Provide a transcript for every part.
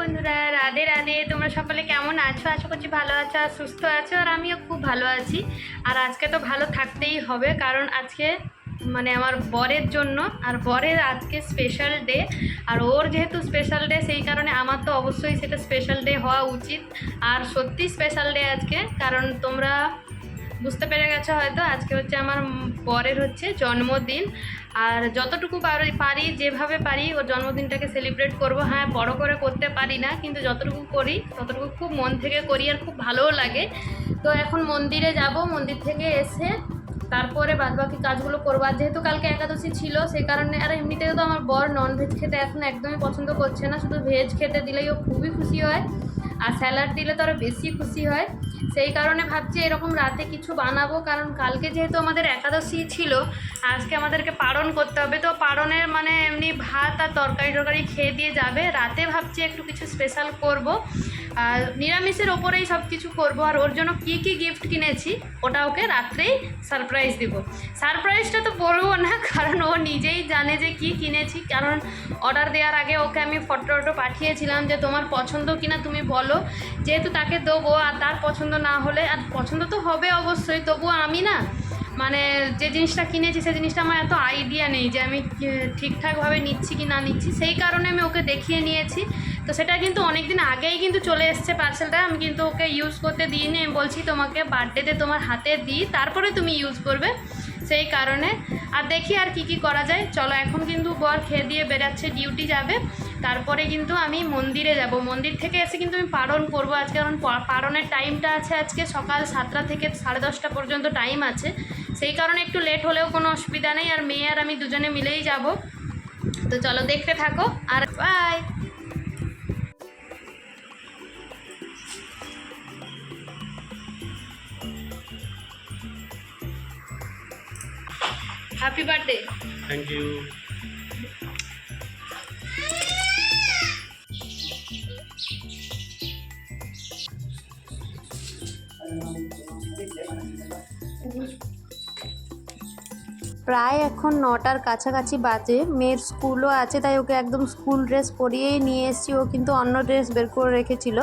বন্ধুরা, রাধে রাধে। তোমরা সকলে কেমন আছো? আশা করছি ভালো আছো আর সুস্থ আছো, আর আমিও খুব ভালো আছি। আর আজকে তো ভালো থাকতেই হবে, কারণ আজকে মানে আমার বরের জন্য, আর বরের আজকে স্পেশাল ডে আর ওর যেহেতু স্পেশাল ডে সেই কারণে আমার তো অবশ্যই সেটা স্পেশাল ডে হওয়া উচিত। আর সত্যি স্পেশাল ডে আজকে, কারণ তোমরা বুঝতে পেরে গেছো হয়তো? আজকে হচ্ছে আমার বরের হচ্ছে জন্মদিন। আর যতটুকু পারি যেভাবে পারি, ওর জন্মদিনটাকে সেলিব্রেট করব। হ্যাঁ বড় করে করতে পারি না, কিন্তু যতটুকু করি, ততটুকু খুব মন থেকে করি আর খুব ভালোও লাগে। তো এখন মন্দিরে যাব, মন্দির থেকে এসে তারপরে বাদবাকি কাজগুলো করব। আর যেহেতু কালকে একাদশী ছিল, সেই কারণে আর এমনিতেও তো আমার বর নন ভেজ খেতে এখন একদমই পছন্দ করছে না। শুধু ভেজ খেতে দিলেই ও খুবই খুশি হয়। আর স্যালাড দিলে তো আরও বেশি খুশি হয়। সেই কারণে ভাবছি এরকম রাতে কিছু বানাবো, কারণ কালকে যেহেতু আমাদের একাদশী ছিল, আজকে আমাদেরকে পারণ করতে হবে। তো পারণের মানে এমনি ভাত আর তরকারি টরকারি খেয়ে দিয়ে যাবে। রাতে ভাবছি একটু কিছু স্পেশাল করব। নিরামিষের ওপরেই সব কিছু করব আর ওর জন্য কী কী গিফট কিনেছি, ওটা ওকে রাত্রেই সারপ্রাইজ দিব। সারপ্রাইজটা তো বলব না, কারণ ও নিজেই জানে যে কি কিনেছি, কারণ অর্ডার দেওয়ার আগে ওকে আমি ফটো টটো পাঠিয়েছিলাম যে তোমার পছন্দ কিনা তুমি বলো। যেহেতু তাকে দেবো আর তার পছন্দ না হলে, আর পছন্দ তো হবে অবশ্যই, তবুও আমি না মানে যে জিনিসটা কিনেছি সেই জিনিসটা আমার এত আইডিয়া নেই যে আমি ঠিকঠাকভাবে নিচ্ছি কি না নিচ্ছি, সেই কারণে আমি ওকে দেখিয়ে নিয়েছি। তো সেটা কিন্তু অনেক দিন আগেই কিন্তু চলে এসছে পার্সেলটা আমি কিন্তু ওকে ইউজ করতে দিইনি। আমি বলছি, তোমাকে বার্থডেতে তোমার হাতে দিই, তারপরে তুমি ইউজ করবে। সেই কারণে। আর দেখি আর কি কি করা যায়। চলো, এখন কিন্তু বর খেয়ে দিয়ে বেরাচ্ছে ডিউটি যাবে। তারপরে কিন্তু আমি মন্দিরে যাব। মন্দির থেকে এসে কিন্তু আমি পারণ করব আজকে। কারণ পা- পালনের টাইমটা আছে আজকে সকাল সাতটা থেকে সাড়ে দশটা পর্যন্ত টাইম আছে। সেই কারণে একটু লেট হলেও কোনো অসুবিধা নেই। আর মেয়ে আর আমি দুজনে মিলেই যাব। তো চলো, দেখতে থাকো। আর bye happy birthday. Thank you. প্রায় এখন নটার কাছাকাছি বাজে। মেয়ের স্কুলও আছে, তাই ওকে একদম স্কুল ড্রেস পরিয়েই নিয়ে এসেছি। ও কিন্তু অন্য ড্রেস বের করে রেখেছিল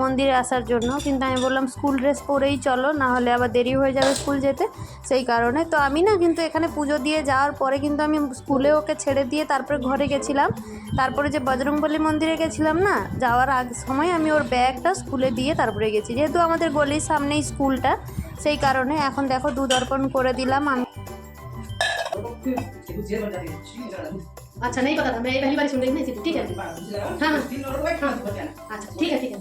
মন্দিরে আসার জন্য। কিন্তু আমি বললাম, স্কুল ড্রেস পরেই চলো নাহলে আবার দেরি হয়ে যাবে স্কুল যেতে। সেই কারণে তো আমি না কিন্তু এখানে পুজো দিয়ে যাওয়ার পরে কিন্তু আমি স্কুলে ওকে ছেড়ে দিয়ে তারপরে ঘরে গেছিলাম। তারপরে যে বজরংবলী মন্দিরে গেছিলাম না, যাওয়ার আগ সময় আমি ওর ব্যাগটা স্কুলে দিয়ে তারপরে গেছি। যেহেতু আমাদের গলির সামনেই স্কুলটা, সেই কারণে এখন দেখো দুধ অর্পণ করে দিলাম আমি। 그, 그, 무죄 걸자리 중요하잖아요. अच्छा नहीं पता था मैं ये पहली बार सुन रही हूँ ना इसीलिए ठीक है हाँ हाँ अच्छा ठीक है ठीक है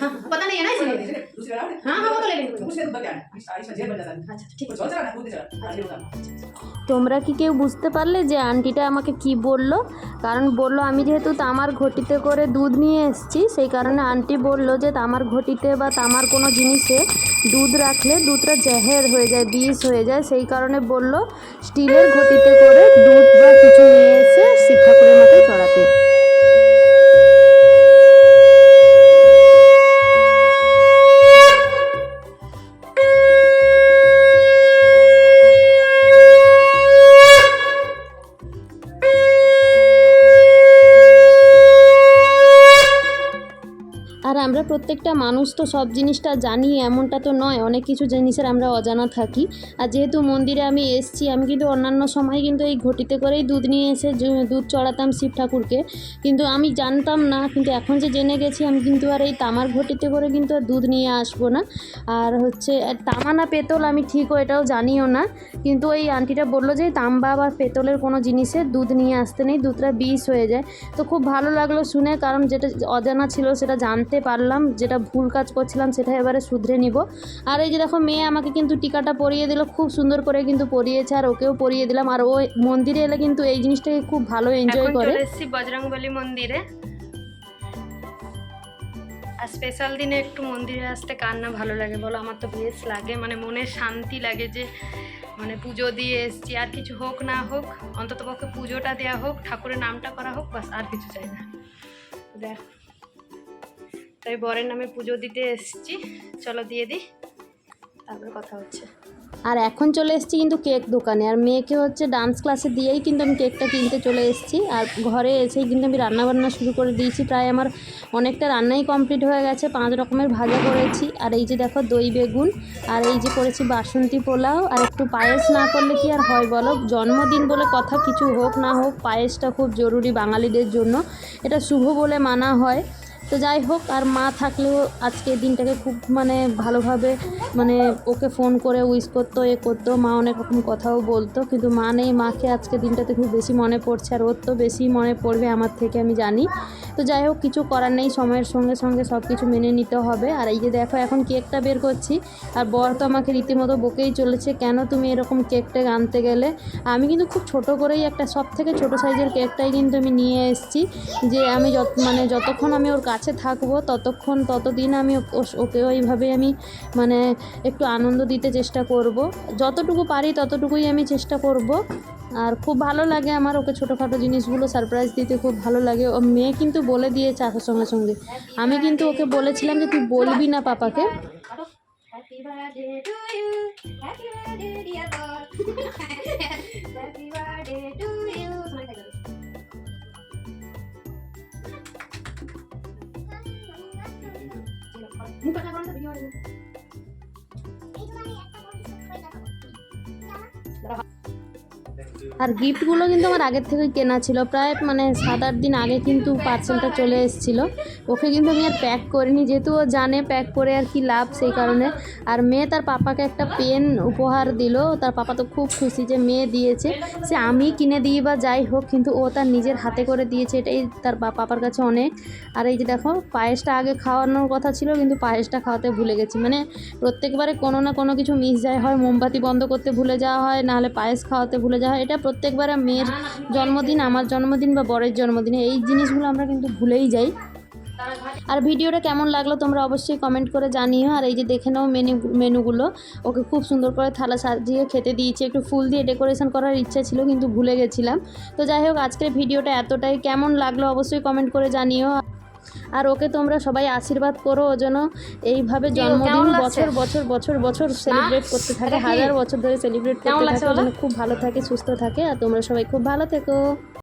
हाँ हाँ, पता नहीं है ना इसीलिए हाँ हाँ वो तो ले लेंगे कोई बात नहीं। अच्छा ठीक है তোমরা কি কেউ বুঝতে পারলে যে আন্টিটা আমাকে কি বলল কারণ বলল আমি যেহেতু তামার ঘটিতে করে দুধ নিয়ে এসেছি সেই কারণে আন্টি বলল যে তামার ঘটিতে বা তামার কোনো জিনিসে দুধ রাখলে দুধটা জেহের হয়ে যায় বিষ হয়ে যায় সেই কারণে বলল স্টিলের ঘটিতে করে দুধ প্রত্যেকটা মানুষ তো সব জিনিসটা জানি, এমনটা তো নয়। অনেক কিছু জিনিসের আমরা অজানা থাকি। আর যেহেতু মন্দিরে আমি এসছি, আমি কিন্তু অন্যান্য সময় কিন্তু এই ঘটিতে করেই দুধ নিয়ে এসে দুধ চড়াতাম শিব ঠাকুরকে। কিন্তু আমি জানতাম না, কিন্তু এখন যে জেনে গেছি, আমি কিন্তু আর এই তামার ঘটিতে করে কিন্তু আর দুধ নিয়ে আসব না। আর হচ্ছে তামা না পেতল আমি ঠিকও এটাও জানিও না। কিন্তু ওই আন্টিটা বলল যে, তাম্বা বা পেতলের কোনো জিনিসে দুধ নিয়ে আসতে নেই, দুধটা বিষ হয়ে যায়। তো খুব ভালো লাগল শুনে, কারণ যেটা অজানা ছিল সেটা জানতে পারলাম। যেটা ভুল কাজ করছিলাম সেটা এবারে শুধরে নিব। আর এই যে দেখো মেয়ে আমাকে কিন্তু টিকাটা পরিয়ে দিল খুব সুন্দর করে কিন্তু পরিয়েছে আর ওকেও পরিয়ে দিলাম। আর ও মন্দিরে এলে কিন্তু এই জিনিসটাকে খুব ভালো এনজয় করে। এসেছি বজরংবলী মন্দিরে। আর স্পেশাল দিনে একটু মন্দিরে আসতে কার না ভালো লাগে বলো? আমার তো বেশ লাগে মানে মনে শান্তি লাগে যে মানে পুজো দিয়ে এসছি। আর কিছু হোক না হোক অন্তত পক্ষে পুজোটা দেওয়া হোক ঠাকুরের নামটা করা হোক বাস আর কিছু চাই না। দেখ। তাই বরের নামে পুজো দিতে এসছি। চলো দিয়ে দিই, তারপরে কথা হচ্ছে। আর এখন চলে এসেছি কিন্তু কেক দোকানে। আর মেয়েকে হচ্ছে ডান্স ক্লাসে দিয়েই কিন্তু আমি কেকটা কিনতে চলে এসেছি। আর ঘরে এসেই কিন্তু আমি রান্নাবান্না শুরু করে দিয়েছি। প্রায় আমার অনেকটা রান্নাই কমপ্লিট হয়ে গেছে। পাঁচ রকমের ভাজা করেছি। আর এই যে দেখো দই বেগুন, আর এই যে করেছি বাসন্তী পোলাও। আর একটু পায়েস না করলে কি আর হয় বলো? জন্মদিন বলে কথা কিছু হোক না হোক, পায়েসটা খুব জরুরি বাঙালিদের জন্য। এটা শুভ বলে মানা হয়। তো যাই হোক, আর মা থাকলেও আজকে দিনটাকে খুব মানে ভালোভাবে মানে ওকে ফোন করে উইশ করতো, এ করতো। মা অনেক রকম কথাও বলতো, কিন্তু মা নেই। মাকে আজকে দিনটাতে খুব বেশি মনে পড়ছে, আর ওর তো বেশি মনে পড়বে আমার থেকে, আমি জানি। তো যাই হোক, কিছু করার নেই, সময়ের সঙ্গে সঙ্গে সব কিছু মেনে নিতে হবে। আর এই যে দেখো, এখন কেকটা বের করছি, আর বর তো আমাকে রীতিমতো বকেই চলেছে, কেন তুমি এরকম কেক টেক আনতে গেলে? আমি কিন্তু খুব ছোট করেই একটা সব থেকে ছোটো সাইজের কেকটাই কিন্তু আমি নিয়ে এসেছি, যে আমি যত মানে যতক্ষণ আমি ওর কাছে থাকব ততক্ষণ, ততদিন আমি ওকে ওইভাবে আমি মানে একটু আনন্দ দিতে চেষ্টা করব। যতটুকু পারি ততটুকুই আমি চেষ্টা করব। আর খুব ভালো লাগে আমার ওকে ছোটোখাটো জিনিসগুলো সারপ্রাইজ দিতে, খুব ভালো লাগে। ও মেয়ে কিন্তু বলে দিয়েছে আসার সঙ্গে সঙ্গে। আমি কিন্তু ওকে বলেছিলাম যে তুই বলবি না পাপাকে। Happy birthday to you happy birthday dear বর happy birthday Nunca te acuerdas de yo. Trabaja. আর গিফটগুলো কিন্তু আমার আগের থেকেই কেনা ছিল। প্রায় মানে সাত আট দিন আগে কিন্তু পার্সেলটা চলে এসেছিল। ওকে কিন্তু আমি আর প্যাক করিনি, যেহেতু ও জানে প্যাক করে আর কি লাভ সেই কারণে। আর মেয়ে তার পাপাকে একটা পেন উপহার দিল। তার পাপা তো খুব খুশি যে মেয়ে দিয়েছে। সে আমি কিনে দিই বা যাই হোক, কিন্তু ও তার নিজের হাতে করে দিয়েছে। এটাই তার পাপার কাছে অনেক। আর এই যে দেখো, পায়েসটা আগে খাওয়ানোর কথা ছিল, কিন্তু পায়েসটা খাওয়াতে ভুলে গেছি। মানে প্রত্যেকবারে কোনো না কোনো কিছু মিস যায়। হয় মোমবাতি বন্ধ করতে ভুলে যাওয়া হয় নাহলে পায়েস খাওয়াতে ভুলে যাওয়া হয়। এটা প্রত্যেকবার মেয়ের জন্মদিন, আমার জন্মদিন বা বরের জন্মদিনে, এই জিনিসগুলো আমরা কিন্তু ভুলেই যাই। আর ভিডিওটা কেমন লাগল তোমরা অবশ্যই কমেন্ট করে জানিও। আর এই যে দেখে নাও মেনু মেনুগুলো ওকে খুব সুন্দর করে থালা সাজিয়ে খেতে দিয়েছি। একটু ফুল দিয়ে ডেকোরেশন করার ইচ্ছা ছিল, কিন্তু ভুলে গেছিলাম। তো যাই হোক, আজকের ভিডিওটা এতটাই। কেমন লাগল অবশ্যই কমেন্ট করে জানিও। আর ওকে তোমরা সবাই আশীর্বাদ করো ও যেন এইভাবে জন্মদিন বছর বছর বছর বছর সেলিব্রেট করতে থাকে হাজার বছর ধরে সেলিব্রেট করতে থাকে যেন খুব ভালো থাকে সুস্থ থাকে আর তোমরা সবাই খুব ভালো থেকো।